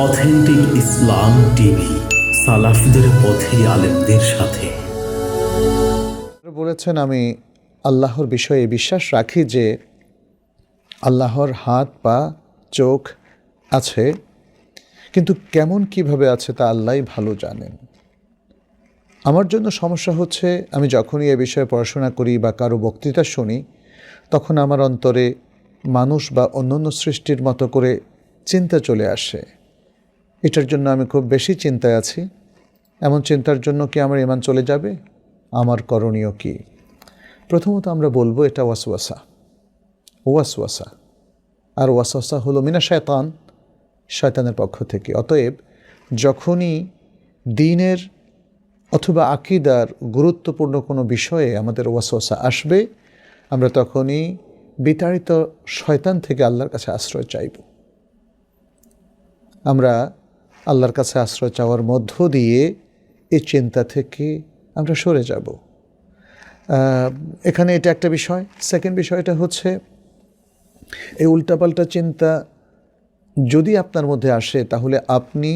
Authentic ইসলাম TV, সালাফিদের পথে আলেমদের সাথে। বলেছেন, আমি আল্লাহর বিষয়ে বিশ্বাস রাখি যে আল্লাহর হাত পা চোখ আছে, কিন্তু কেমন কীভাবে আছে তা আল্লাহই ভালো জানেন। আমার জন্য সমস্যা হচ্ছে, আমি যখনই এ বিষয়ে পড়াশোনা করি বা কারও বক্তৃতা শুনি, তখন আমার অন্তরে মানুষ বা অন্যান্য সৃষ্টির মতো করে চিন্তা চলে আসে। এটার জন্য আমি খুব বেশি চিন্তায় আছি। এমন চিন্তার জন্য কি আমার ইমান চলে যাবে? আমার করণীয় কি? প্রথমত আমরা বলব এটা ওয়াসওয়াসা। ওয়াসওয়াসা। আর ওয়াসওয়াসা হলো মিনা শয়তান, শয়তানের পক্ষ থেকে। অতএব যখনই দিনের অথবা আকিদার গুরুত্বপূর্ণ কোনো বিষয়ে আমাদের ওয়াসওয়াসা আসবে, আমরা তখনই বিতাড়িত শয়তান থেকে আল্লাহর কাছে আশ্রয় চাইব। আমরা আল্লাহর কাছে আশ্রয় চাওয়ার মধ্য দিয়ে এই চিন্তা থেকে আমরা সরে যাব। এখানে এটা একটা বিষয়। সেকেন্ড বিষয়টা হচ্ছে, এই উল্টাপাল্টা চিন্তা যদি আপনার মধ্যে আসে, তাহলে আপনি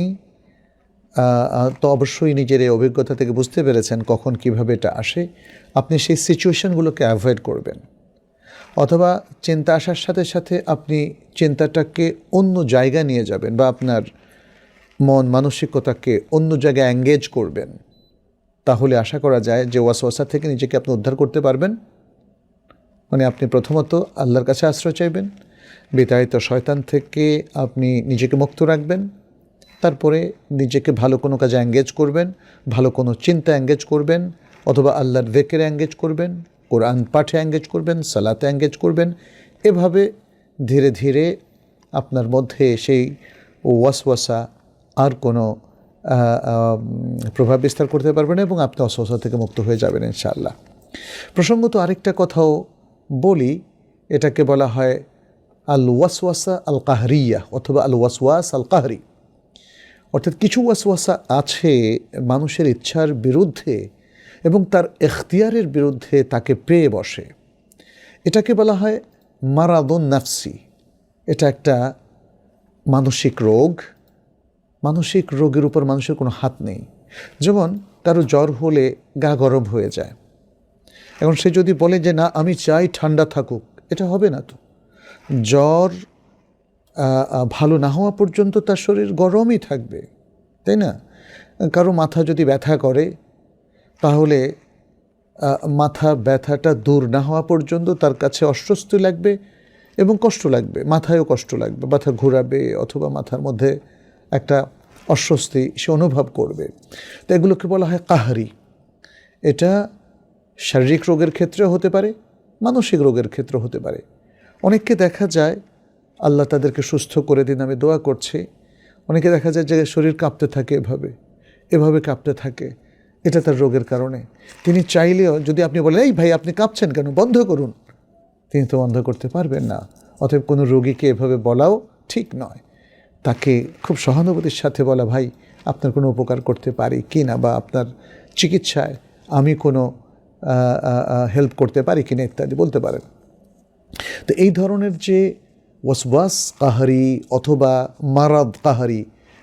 তো অবশ্যই নিজের এই অভিজ্ঞতা থেকে বুঝতে পেরেছেন কখন কীভাবে এটা আসে। আপনি সেই সিচুয়েশনগুলোকে অ্যাভয়েড করবেন। অথবা চিন্তা আসার সাথে সাথে আপনি চিন্তাটাকে অন্য জায়গায় নিয়ে যাবেন বা আপনার মন মানসিকতাকে অন্য জায়গায় এঙ্গেজ করবেন, তাহলে আশা করা যায় যে ওয়াসওয়াসা থেকে নিজেকে আপনি উদ্ধার করতে পারবেন। মানে আপনি প্রথমত আল্লাহর কাছে আশ্রয় চাইবেন, বিতাড়িত শয়তান থেকে আপনি নিজেকে মুক্ত রাখবেন, তারপরে নিজেকে ভালো কোনো কাজে এঙ্গেজ করবেন, ভালো কোনো চিন্তা এঙ্গেজ করবেন, অথবা আল্লাহর ভেকেরে এঙ্গেজ করবেন, কোরআন পাঠে এঙ্গেজ করবেন, সালাতে এঙ্গেজ করবেন, এভাবে ধীরে ধীরে আপনার মধ্যে সেই ওয়াসওয়াসা আর কোনো প্রভাব বিস্তার করতে পারবে না এবং আপনি অসহসা থেকে মুক্ত হয়ে যাবেন ইনশাআল্লাহ। প্রসঙ্গত আরেকটা কথাও বলি, এটাকে বলা হয় আল ওয়াসওয়াসা আল কাহরিয়া অথবা আল ওয়াসওয়াস আল কাহরি অর্থাৎ কিছু ওয়াসওয়াসা আছে মানুষের ইচ্ছার বিরুদ্ধে এবং তার এখতিয়ারের বিরুদ্ধে তাকে পেয়ে বসে। এটাকে বলা হয় মারাদন নাফসি এটা একটা মানসিক রোগ মানসিক রোগের উপর মানুষের কোনো হাত নেই। যেমন কারও জ্বর হলে গা গরম হয়ে যায়। এখন সে যদি বলে যে, না, আমি চাই ঠান্ডা থাকুক, এটা হবে না তো। জ্বর ভালো না হওয়া পর্যন্ত তার শরীর গরমই থাকবে, তাই না? কারও মাথা যদি ব্যথা করে, তাহলে মাথা ব্যথাটা দূর না হওয়া পর্যন্ত তার কাছে অস্বস্তি লাগবে এবং কষ্ট লাগবে, মাথায়ও কষ্ট লাগবে, মাথা ঘোরাবে অথবা মাথার মধ্যে একটা অস্বস্তি সে অনুভব করবে। তো এগুলোকে বলা হয় কাহারি। এটা শারীরিক রোগের ক্ষেত্রেও হতে পারে, মানসিক রোগের ক্ষেত্রেও হতে পারে। অনেককে দেখা যায়, আল্লাহ তাদেরকে সুস্থ করে দিন আমি দোয়া করছি। অনেকে দেখা যায় যে শরীর কাঁপতে থাকে এভাবে এভাবে কাঁপতে থাকে। এটা তার রোগের কারণে। তিনি চাইলেও যদি আপনি বলেন, এই ভাই, আপনি কাঁপছেন কেন? বন্ধ করুন। তিনি তো বন্ধ করতে পারবেন না। অতএব কোনো রোগীকে এভাবে বলাও ঠিক নয়। তাকে খুব সহানুভূতির সাথে বলা, ভাই, আপনার কোনো উপকার করতে পারি কি না বা আপনার চিকিৎসায় আমি কোনো হেল্প করতে পারি কি না? ইত্যাদি বলতে পারেন। তো এই ধরনের যে ওয়াসওয়াস কাহারি অথবা মারাদ কাহারি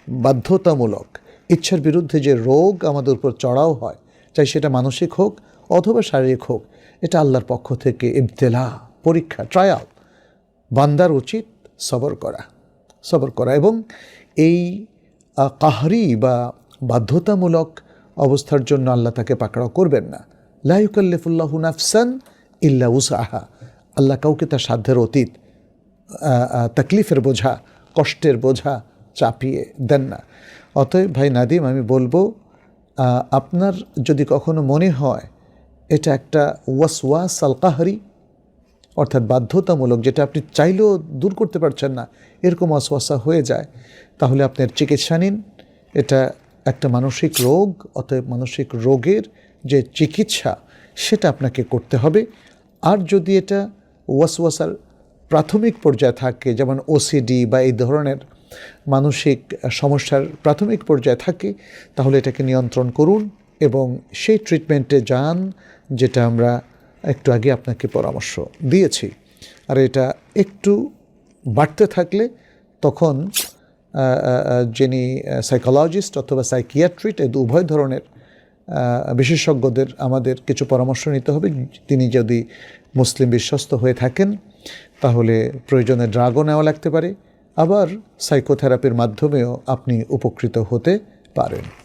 বাধ্যতামূলক ইচ্ছার বিরুদ্ধে যে রোগ আমাদের উপর চড়াও হয়, চাই সেটা মানসিক হোক অথবা শারীরিক হোক, এটা আল্লাহর পক্ষ থেকে ইবতেলা, পরীক্ষা ট্রায়াল বান্দার উচিত সবর করা। সবর করা এবং এই কাহারি বা বাধ্যতামূলক অবস্থার জন্য আল্লাহ তাকে পাকড়াও করবেন না। লাইকাল্লিফুল্লাহ নাফসান ইল্লা উসাহা আল্লাহ কাউকে তার সাধ্যের অতীত তাকলিফের বোঝা, কষ্টের বোঝা চাপিয়ে দেন না। অতএব ভাই নাদিম, আমি বলব আপনার যদি কখনো মনে হয় এটা একটা ওয়াসওয়াস আল কাহারি অর্থাৎ বাধ্যতামূলক, যেটা আপনি চাইলেও দূর করতে পারছেন না, এরকম অসওয়াসা হয়ে যায়, তাহলে আপনার চিকিৎসা নিন। এটা একটা মানসিক রোগ, অতএব মানসিক রোগের যে চিকিৎসা, সেটা আপনাকে করতে হবে। আর যদি এটা ওয়াসওয়াসার প্রাথমিক পর্যায়ে থাকে, যেমন ওসিডি বা এই ধরনের মানসিক সমস্যার প্রাথমিক পর্যায়ে থাকে, তাহলে এটাকে নিয়ন্ত্রণ করুন এবং সেই ট্রিটমেন্টে যান, যেটা আমরা একটু আগে আপনাকে পরামর্শ দিয়েছি। আর এটা একটু বাড়তে থাকলে তখন যিনি সাইকোলজিস্ট অথবা সাইকিয়াট্রিট এই উভয় ধরনের বিশেষজ্ঞদের আমাদের কিছু পরামর্শ নিতে হবে। তিনি যদি মুসলিম বিশ্বস্ত হয়ে থাকেন, তাহলে প্রয়োজনে ড্রাগও নেওয়া লাগতে পারে। আবার সাইকোথেরাপির মাধ্যমেও আপনি উপকৃত হতে পারেন।